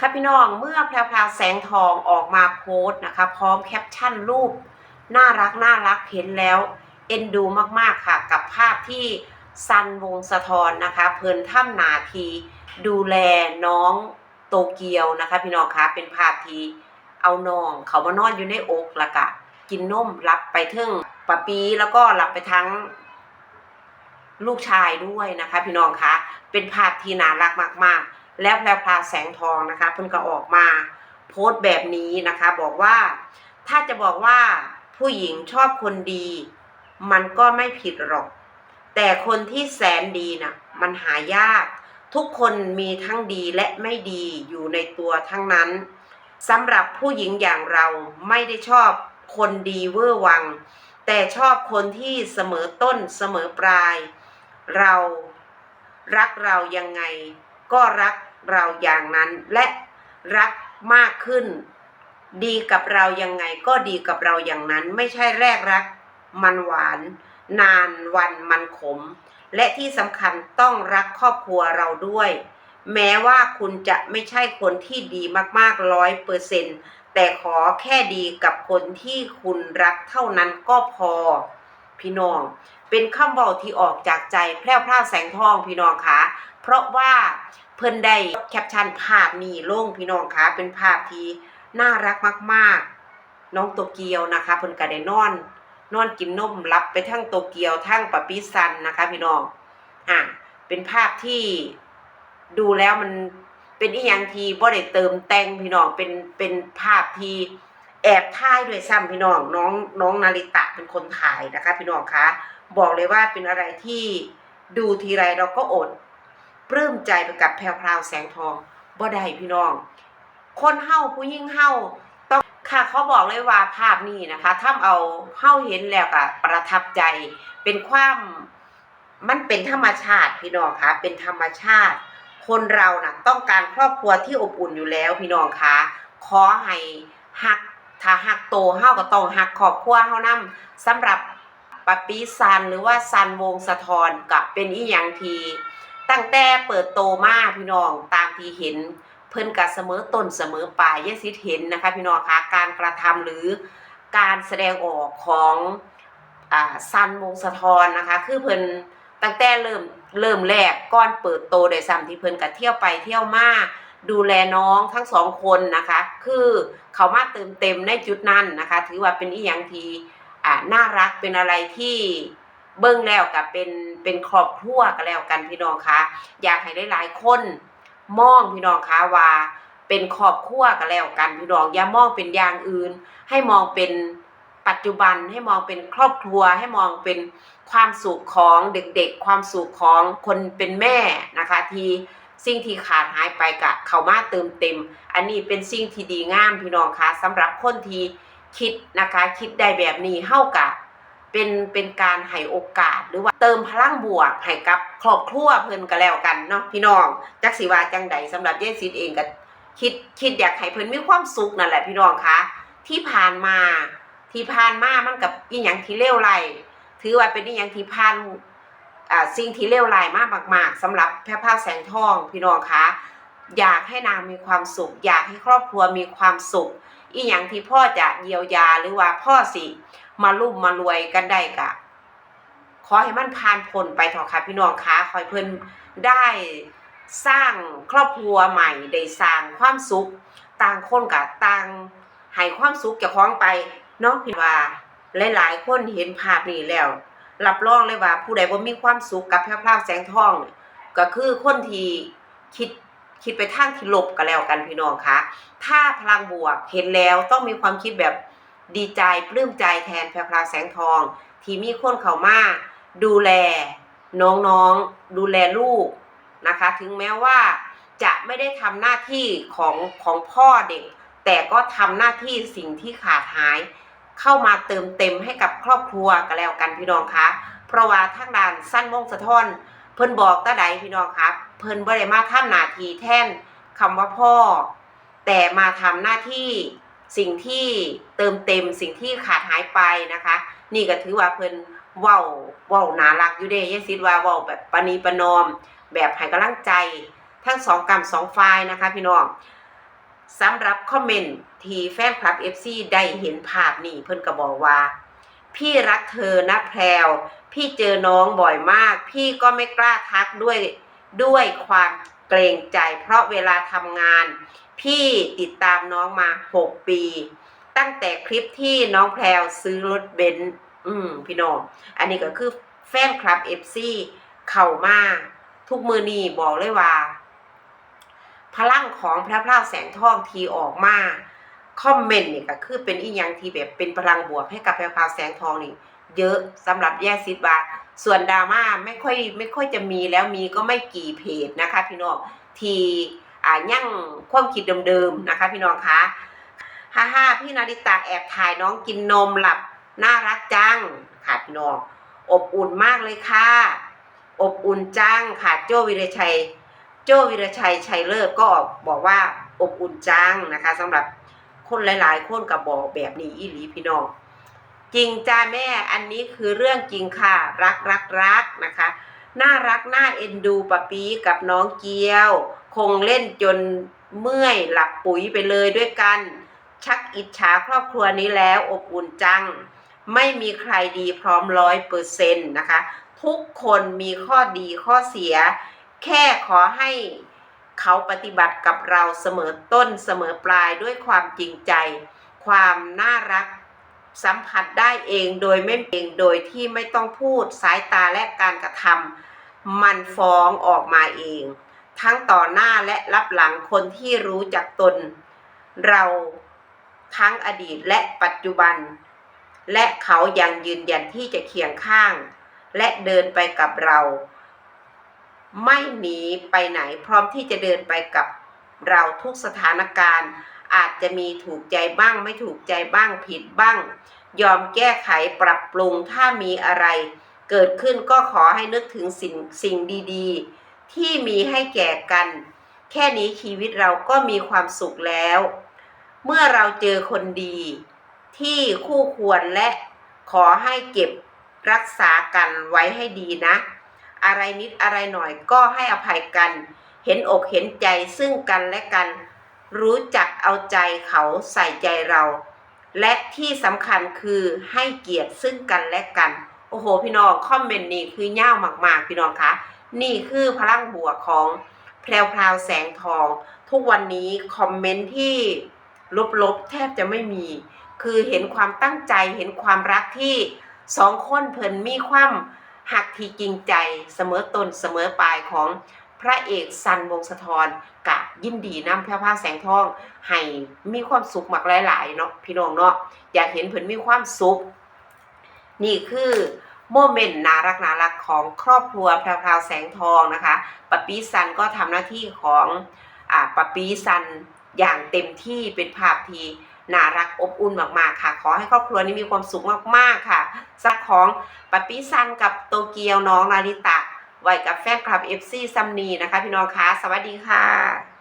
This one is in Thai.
ค่ะพี่น้องเมื่อแพรวพราแสงทองออกมาโพสต์นะคะ พร้อมแคปชั่นรูป น่ารักน่ารักเห็นแล้ว เอ็นดูมากๆค่ะ กับภาพที่ซันวงสะทอนนะคะ เพลินถ้ำนาที ดูแลน้องโตเกียวนะคะ พี่น้องคะเป็นภาพที่เอาน้อง เขามานอนอยู่ในอกล้วก็กินนมรับไปถึงปะปีแล้วก็รับไปทั้งลูกชายด้วยนะคะ พี่น้องคะเป็นภาพที่น่ารักมาก ๆ แล้วแพรวพาแสงทองนะคะเพิ่นก็ออกมาโพสต์แบบนี้นะคะ บอกว่าถ้าจะบอกว่าผู้หญิงชอบคนดี มันก็ไม่ผิดหรอก แต่คนที่แสนดีน่ะมันหายาก ทุกคนมีทั้งดีและไม่ดีอยู่ในตัวทั้งนั้นสำหรับผู้หญิงอย่างเราไม่ได้ชอบคนดีเวอร์วัง แต่ชอบคนที่เสมอต้นเสมอปลาย เรารักเรายังไง ก็รัก เราอย่างนั้นและรักมากขึ้น ดีกับเรายังไงก็ดีกับเราอย่างนั้น ไม่ใช่แรกรัก มันหวาน นานวันมันขม และที่สำคัญต้องรักครอบครัวเราด้วย แม้ว่าคุณจะไม่ใช่คนที่ดีมากๆร้อยเปอร์เซ็นแต่ขอแค่ดีกับคนที่คุณรักเท่านั้นก็พอ พี่น้อง เป็นคำเว้าที่ออกจากใจแพร่พราแสงทองพี่น้องคะเพราะว่า เพิ่นได้แคปชั่นภาพนี้ลงพี่น้องคะเป็นภาพที่น่ารักมากๆ น้องโตเกียวนะคะ เพิ่นก็ได้นอน นอนกินนมรับไปทั้งโตเกียวทั้งปะปิซันนะคะ พี่น้องอะเป็นภาพที่ดูแล้วมันเป็นอีหยังที่บ่ได้เติมแต่งพี่น้องเป็นเป็นภาพที่แอบถ่ายด้วยซ้ำพี่น้องน้องน้องนาริตะเป็นคนถ่ายนะคะ พี่น้องคะบอกเลยว่าเป็นอะไรที่ดูทีไรเราก็อด ปลื้มใจไปกับแพรวพราวแสงทองบ่ได้พี่น้อง คนเฮาผู้ยิ่งเฮาต้องค่ะเขาบอกเลยว่าภาพนี้นะคะถ้าเอาเฮาเห็นแล้วก็ประทับใจเป็นความมันเป็นธรรมชาติพี่น้องคะเป็นธรรมชาติ คนเราน่ะต้องการครอบครัวที่อบอุ่นอยู่แล้วพี่น้องคะขอให้หักถ้าหักโตเฮาก็ต้องหักครอบครัวเฮานํสำหรับปะปีซันหรือว่าซันวงสะทอนกับเป็นอีหยังที ตั้งแต่เปิดโตมาพี่น้องตามที่เห็นเพิ่นกับเสมอต้นเสมอปลายยายสิเห็นนะคะพี่น้องคะการกระทำหรือการแสดงออกของอ่าซันวงสะทอนนะคะคือเพิ่นตั้งแต่เริ่มเริ่มแรกก่อนเปิดโตได้ซ้ำที่เพิ่นก็เที่ยวไปเที่ยวมาดูแลน้องทั้งสองคนนะคะ คือเขามาเติมเต็มในจุดนั้นนะคะ ถือว่าเป็นอีหยังทีอ่าน่ารักเป็นอะไรที่ เบิ่งแล้วกับเป็นเป็นครอบครัวกันแล้วกันพี่น้องคะอยากให้หลายๆคนมองพี่น้องคะว่าเป็นครอบครัวกันแล้วกันพี่น้องอย่ามองเป็นอย่างอื่น ให้มองเป็นปัจจุบันให้มองเป็นครอบครัวให้มองเป็นความสุขของเด็กๆ ความสุขของคนเป็นแม่นะคะที่สิ่งที่ขาดหายไปกะเขามาเติมเต็ม อันนี้เป็นสิ่งที่ดีงามพี่น้องคะสำหรับคนที่คิดนะคะ คิดได้แบบนี้เท่ากับ เป็นเป็นการให้โอกาสหรือว่าเติมพลังบวกให้กับครอบครัวเพิ่นก็แล้วกันเนาะพี่น้องจักสิว่าจังใดสำหรับเยซิดเองก็คิดคิดอยากให้เพิ่นมีความสุขนั่นแหละพี่น้องคะที่ผ่านมาที่ผ่านมามันกับอีหยังที่เลวไหลถือว่าเป็นอีหยังที่ผ่านอ่าสิ่งที่เลวไหลมากมาก ๆสำหรับแพร่ผ้าแสงทองพี่น้องคะอยากให้นางมีความสุข อยากให้ครอบครัวมีความสุข อีหยังที่พ่อจะเยียวยาหรือว่าพ่อสิ มาลุ่มมารวยกันได้กะ ขอให้มันผ่านพ้นไปเถอะค่ะพี่น้องคะขอให้เพิ่นได้สร้างครอบครัวใหม่ได้สร้างความสุข ต่างคนกับต่างให้ความสุขเจ้าของไปเนาะพี่ว่าหลายๆคนเห็นภาพนี้แล้วรับรองเลยว่า ผู้ใดบ่มีความสุขกับแพร่พราแสงทอง ก็คือคนที่คิดคิดไปทางที่ลบก็แล้วกันพี่น้องคะถ้าพลังบวกเห็นแล้วต้องมีความคิดแบบ ดีใจปลื้มใจแทนแพรพราแสงทอง ที่มีคนเขามาดูแลน้องๆดูแลลูกนะคะ ถึงแม้ว่าจะไม่ได้ทำหน้าที่ของของพ่อเด็ก แต่ก็ทำหน้าที่สิ่งที่ขาดหาย เข้ามาเติมเต็มให้กับครอบครัวกันแล้วกันพี่น้องคะเพราะว่าทางด้านสั้นวงสะท้อน เพิ่นบอกตาใดพี่น้องครับ เพิ่นบ่ได้มาทำหน้าที่แท่นคำว่าพ่อ แต่มาทำหน้าที่ สิ่งที่เติมเต็มสิ่งที่ขาดหายไปนะคะ นี่ก็ถือว่าเพิ่นเว้าเว้านารักอยู่เด้ยายซิดว่าเว้าแบบปณีประนอม แบบให้กำลังใจ ทั้งสองกรรมสองฝ่ายนะคะพี่น้องสำหรับคอมเมนต์ที่แฟนคลับ FC ได้เห็นภาพนี่เพิ่นก็บอกว่า พี่รักเธอนะแพรว พี่เจอน้องบ่อยมาก พี่ก็ไม่กล้าทักด้วยด้วยความเกรงใจ เพราะเวลาทำงาน พี่ติดตามน้องมา6ปี ตั้งแต่คลิปที่น้องแพรวซื้อรถเบนซ์อืมพี่น้องอันนี้ก็คือแฟนคลับ FC เข้ามาทุกมือนี่บอกเลยว่า พลังของพระพราแสงทองทีออกมาคอมเมนต์นี่ก็คือเป็นอีหยังที่แบบเป็นพลังบวกให้กับแพรพราวแสงทองนี่ เยอะสำหรับแย่ซิดบาส่วนดราม่าไม่ค่อยไม่ค่อยจะมีแล้วมีก็ไม่กี่เพจนะคะพี่น้องที่ ยั่งความคิดเดิมๆนะคะ พี่น้องคะฮ่าฮ่าพี่นาริตาแอบถ่ายน้องกินนมหลับน่ารักจังค่ะพี่น้องอบอุ่นมากเลยค่ะ อบอุ่นจังค่ะโจวิรชัย โจวิรชัยชัยเลิศก็บอกว่าอบอุ่นจังนะคะสำหรับคนหลายๆ คนกับบอกแบบนี้อีหลีพี่น้องจริงจ้าแม่อันนี้คือเรื่องจริงค่ะ รักรักรักนะคะ น่ารักน่าเอ็นดูปะปีกับน้องเกียว คงเล่นจนเมื่อยหลับปุ๋ยไปเลยด้วยกัน ชักอิจฉาครอบครัวนี้แล้วอบอุ่นจัง ไม่มีใครดีพร้อมร้อยเปอร์เซ็นต์นะคะ ทุกคนมีข้อดีข้อเสีย แค่ขอให้เขาปฏิบัติกับเราเสมอต้นเสมอปลายด้วยความจริงใจ ความน่ารักสัมผัสได้เองโดยไม่เองโดยที่ไม่ต้องพูดสายตาและการกระทำมันฟ้องออกมาเอง ทั้งต่อหน้าและรับหลังคนที่รู้จักตน เราทั้งอดีตและปัจจุบัน และเขายังยืนยันที่จะเคียงข้าง และเดินไปกับเรา ไม่หนีไปไหนพร้อมที่จะเดินไปกับเราทุกสถานการณ์ อาจจะมีถูกใจบ้างไม่ถูกใจบ้างผิดบ้าง ยอมแก้ไขปรับปรุงถ้ามีอะไร เกิดขึ้นก็ขอให้นึกถึงสิ่งสิ่งดี ๆ ที่มีให้แก่กัน แค่นี้ชีวิตเราก็มีความสุขแล้ว เมื่อเราเจอคนดี ที่คู่ควรและขอให้เก็บรักษากันไว้ให้ดีนะ อะไรนิดอะไรหน่อยก็ให้อภัยกัน เห็นอกเห็นใจซึ่งกันและกัน รู้จักเอาใจเขาใส่ใจเรา และที่สำคัญคือให้เกียรติซึ่งกันและกัน โอ้โห พี่น้องคอมเมนต์นี้คือย่าวมากๆ พี่น้องคะ นี่คือพลังบวกของแพรวพราวแสงทอง ทุกวันนี้คอมเมนต์ที่ลบๆแทบจะไม่มี คือเห็นความตั้งใจเห็นความรักที่สองคนเพิ่นมีความหักทีจริงใจเสมอตนเสมอปลายของพระเอกซันวงสะทรกะยินดีนำแพรวพราวแสงทอง ให้มีความสุขมากหลายๆเนาะพี่น้องเนาะอยากเห็นเพิ่นมีความสุข นี่คือ โมเมนต์น่ารักน่ารักของครอบครัวแพรวแสงทองนะคะปะปีซันก็ทำหน้าที่ของอ่าปะปีซันอย่างเต็มที่เป็นภาพที่น่ารักอบอุ่นมากๆค่ะ ขอให้ครอบครัวนี้มีความสุขมากๆค่ะสักของปะปีซันกับโตเกียวน้องนาริตะไว้กับแฟนคลับ FC ซัมนีนะคะ พี่น้องคะสวัสดีค่ะ